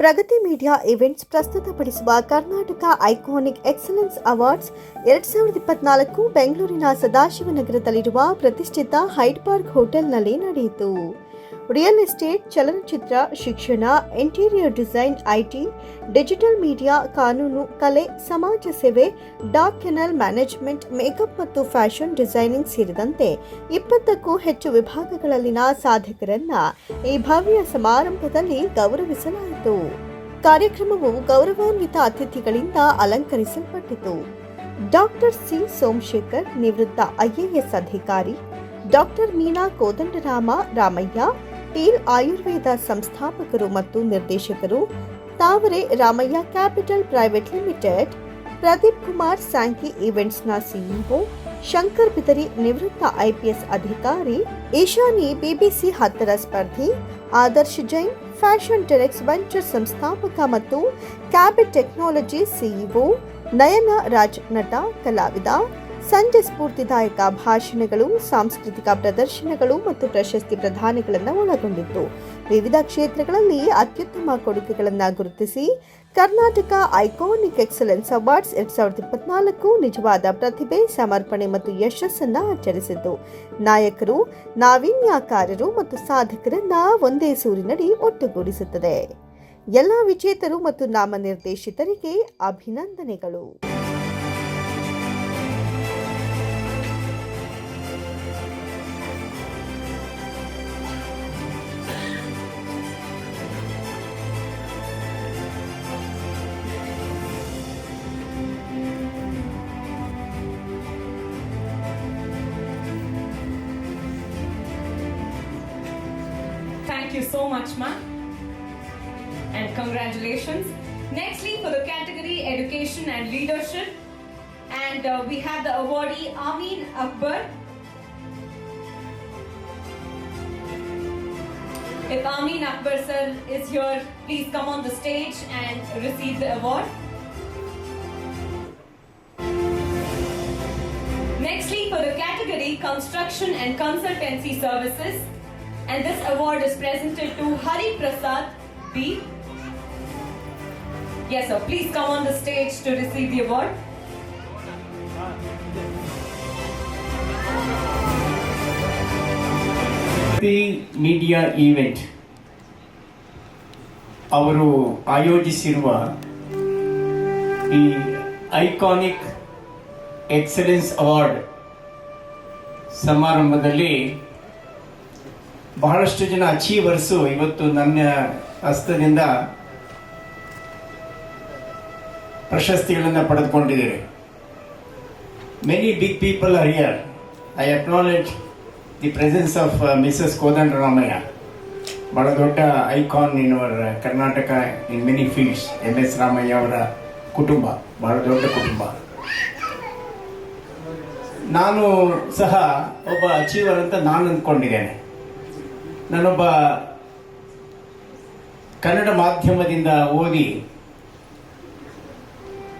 ಪ್ರಗತಿ media events ಪ್ರಸ್ತುತಪಡಿಸುವ Karnataka iconic excellence awards ಎರಡ್ ಸಾವಿರದ ಇಪ್ಪತ್ನಾಲ್ಕು ಬೆಂಗಳೂರಿನ ಸದಾಶಿವನಗರದಲ್ಲಿರುವ ಪ್ರತಿಷ್ಠಿತ ಹೈಡ್ ಪಾರ್ಕ್ ಹೋಟೆಲ್ನಲ್ಲಿ ನಡೆಯಿತು. ರಿಯಲ್ ಎಸ್ಟೇಟ್ ಚಲನಚಿತ್ರ ಶಿಕ್ಷಣ interior design IT digital media ಕಾನೂನು ಕಲೆ ಸಮಾಜ ಸೇವೆ ಡಾಕ್ ಕೆನಲ್ ಮ್ಯಾನೇಜ್ಮೆಂಟ್ ಮೇಕಪ್ ಮತ್ತು ಫ್ಯಾಷನ್ ಡಿಸೈನಿಂಗ್ ಸೇರಿದಂತೆ ಇಪ್ಪತ್ತಕ್ಕೂ ಹೆಚ್ಚು ವಿಭಾಗಗಳಲ್ಲಿನ ಸಾಧಕರನ್ನ ಈ ಭವ್ಯ ಸಮಾರಂಭದಲ್ಲಿ ಗೌರವಿಸಲಾಯಿತು. ಕಾರ್ಯಕ್ರಮವು ಗೌರವಾನ್ವಿತ ಅತಿಥಿಗಳಿಂದ ಅಲಂಕರಿಸಲ್ಪಟ್ಟಿತು. ಡಾಕ್ಟರ್ ಸಿ ಸೋಮಶೇಖರ್ ನಿವೃತ್ತ ಐಎಎಸ್ ಅಧಿಕಾರಿ, ಡಾಕ್ಟರ್ ಮೀನಾ ಕೋದಂಡರಾಮ ರಾಮಯ್ಯ ಟೀಲ್ ಆಯುರ್ವೇದ ಸಂಸ್ಥಾಪಕರು ಮತ್ತು ನಿರ್ದೇಶಕರು ತಾವರೆ Ramaiah capital private limited, Pradeep Kumar Sankey ಈವೆಂಟ್ಸ್ನ ಸಿಇಒ, ಶಂಕರ್ ಬಿದರಿ ನಿವೃತ್ತ ಐಪಿಎಸ್ ಅಧಿಕಾರಿ, ಈಶಾನಿ ಬಿಬಿಸಿ ಹತ್ತರ ಸ್ಪರ್ಧಿ, Adarsh Jain fashion Terex venture ಸಂಸ್ಥಾಪಕ ಮತ್ತು ಕ್ಯಾಬಿಟ್ ಟೆಕ್ನಾಲಜಿ ಸಿಇಒ ನಯನ ರಾಜ್ ನಟ ಕಲಾವಿದ ಸಂಜೆ ಸ್ಫೂರ್ತಿದಾಯಕ ಭಾಷಣಗಳು, ಸಾಂಸ್ಕೃತಿಕ ಪ್ರದರ್ಶನಗಳು ಮತ್ತು ಪ್ರಶಸ್ತಿ ಪ್ರದಾನಗಳನ್ನು ಒಳಗೊಂಡಿತ್ತು. ವಿವಿಧ ಕ್ಷೇತ್ರಗಳಲ್ಲಿ ಅತ್ಯುತ್ತಮ ಕೊಡುಗೆಗಳನ್ನು ಗುರುತಿಸಿ ಕರ್ನಾಟಕ ಐಕಾನಿಕ್ ಎಕ್ಸಲೆನ್ಸ್ ಅವಾರ್ಡ್ಸ್ ಎರಡ್ ಸಾವಿರದ ಇಪ್ಪತ್ನಾಲ್ಕು ನಿಜವಾದ ಪ್ರತಿಭೆ, ಸಮರ್ಪಣೆ ಮತ್ತು ಯಶಸ್ಸನ್ನ ಆಚರಿಸಿತು ನಾಯಕರು, ನಾವೀನ್ಯಕಾರರು ಮತ್ತು ಸಾಧಕರನ್ನ ಒಂದೇ ಸೂರಿನಡಿ ಒಟ್ಟುಗೂಡಿಸುತ್ತದೆ. ಎಲ್ಲ ವಿಜೇತರು ಮತ್ತು ನಾಮನಿರ್ದೇಶಿತರಿಗೆ ಅಭಿನಂದನೆಗಳು. You so much, ma. And congratulations. Nextly, for the category Education and Leadership, and uh, we have the awardee Amin Akbar. If Amin Akbar sir is here, please come on the stage and receive the award. Nextly, for the category Construction and Consultancy Services, and this award is presented to Hari Prasad B. Yes, sir. Please come on the stage to receive the award. ಪ್ರತಿ media event ಅವರು ಆಯೋಜಿಸಿರುವ ಈ iconic excellence award ಸಮಾರಂಭದಲ್ಲಿ ಬಹಳಷ್ಟು ಜನ ಅಚೀವರ್ಸು ಇವತ್ತು ನನ್ನ ಹಸ್ತದಿಂದ ಪ್ರಶಸ್ತಿಗಳನ್ನು ಪಡೆದುಕೊಂಡಿದ್ದಾರೆ. Many big people are here I acknowledge the presence of Mrs Kodandaramaiah ಬಹಳ ದೊಡ್ಡ icon in our Karnataka in many fields M S Ramaiah ಅವರ ಕುಟುಂಬ, ಬಹಳ ದೊಡ್ಡ ಕುಟುಂಬ. ನಾನು ಸಹ ಒಬ್ಬ ಅಚೀವರ್ ಅಂತ ನಾನು ಅಂದ್ಕೊಂಡಿದ್ದೇನೆ. ನಾನೊಬ್ಬ ಕನ್ನಡ ಮಾಧ್ಯಮದಿಂದ ಓದಿ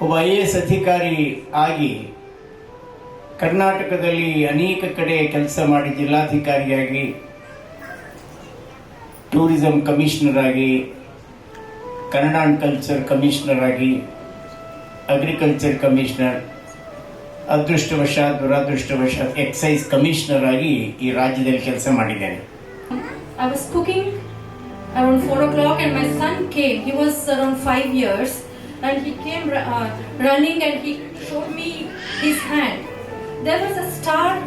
ಒಬ್ಬ ಐ ಎ ಎಸ್ ಅಧಿಕಾರಿ ಆಗಿ ಕರ್ನಾಟಕದಲ್ಲಿ ಅನೇಕ ಕಡೆ ಕೆಲಸ ಮಾಡಿ ಜಿಲ್ಲಾಧಿಕಾರಿಯಾಗಿ, ಟೂರಿಸಂ ಕಮಿಷನರ್ ಆಗಿ, ಕನ್ನಡ ಅಂಡ್ ಕಲ್ಚರ್ ಕಮಿಷನರ್ ಆಗಿ, ಅಗ್ರಿಕಲ್ಚರ್ ಕಮಿಷನರ್, ಅದೃಷ್ಟವಶಾತ್, ದುರಾದೃಷ್ಟವಶಾತ್ ಎಕ್ಸೈಸ್ ಕಮಿಷನರ್ ಆಗಿ ಈ ರಾಜ್ಯದಲ್ಲಿ ಕೆಲಸ ಮಾಡಿದ್ದೇನೆ. I was cooking around 4 o'clock and my son came. He was around 5 years and he came uh, running and he showed me his hand. There was a star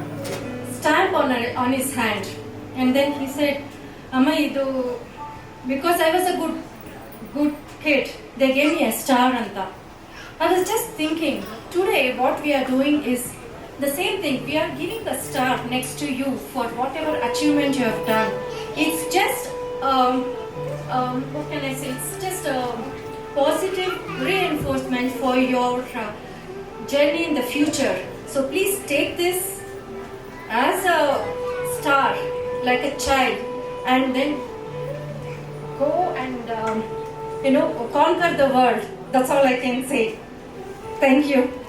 stamp on, on his hand. And then he said, Amma, idu, because I was a good, good kid, they gave me a star anta. I was just thinking, today what we are doing is the same thing. We are giving the star next to you for whatever achievement you have done. It's just, um, um, what can I say? It's just a positive reinforcement for your uh, journey in the future. So please take this as a star, like a child, and then go and um, you know conquer the world. That's all I can say. Thank you.